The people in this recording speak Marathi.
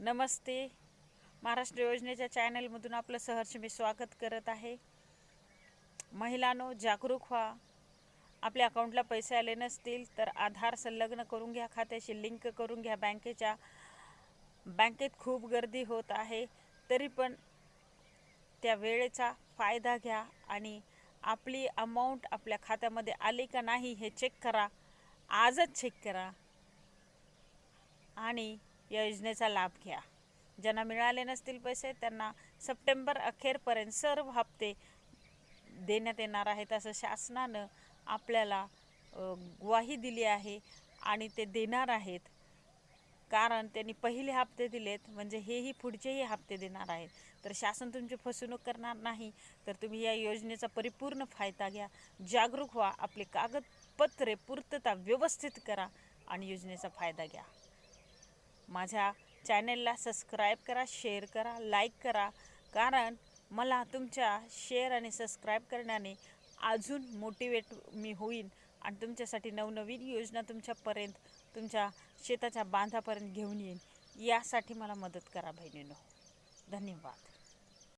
नमस्ते. महाराष्ट्र योजनेच्या चॅनलमधून आपलं सहर्ष मी स्वागत करत आहे. महिलांनो जागरूक व्हा. आपल्या अकाउंटला पैसे आले नसतील तर आधार संलग्न करून घ्या खात्याशी लिंक करून घ्या बँकेच्या. बँकेत खूप गर्दी होत आहे. तरी पण त्या वेळेचा फायदा घ्या आणि आपली अमाऊंट आपल्या खात्यामध्ये आली का नाही हे चेक करा. आजच चेक करा. आणि या योजनेचा लाभ घ्या. ज्यांना मिळाले नसतील पैसे त्यांना सप्टेंबर अखेरपर्यंत सर्व हप्ते देण्यात येणार आहेत असं शासनानं आपल्याला ग्वाही दिली आहे आणि ते देणार आहेत. कारण त्यांनी पहिले हप्ते दिलेत म्हणजे हेही पुढचेही हप्ते देणार आहेत. तर शासन तुमची फसवणूक करणार नाही तर तुम्ही या योजनेचा परिपूर्ण फायदा घ्या. जागरूक व्हा आपले कागदपत्रे पूर्तता व्यवस्थित करा आणि योजनेचा फायदा घ्या. माझ्या चॅनेलला सबस्क्राईब करा शेअर करा लाईक करा. कारण मला तुमच्या शेअर आणि सबस्क्राईब करण्याने अजून मोटिवेट मी होईन आणि तुमच्यासाठी नवनवीन योजना तुमच्यापर्यंत तुमच्या शेताच्या बांधापर्यंत घेऊन येईन. यासाठी मला मदत करा बहिणीनो. धन्यवाद.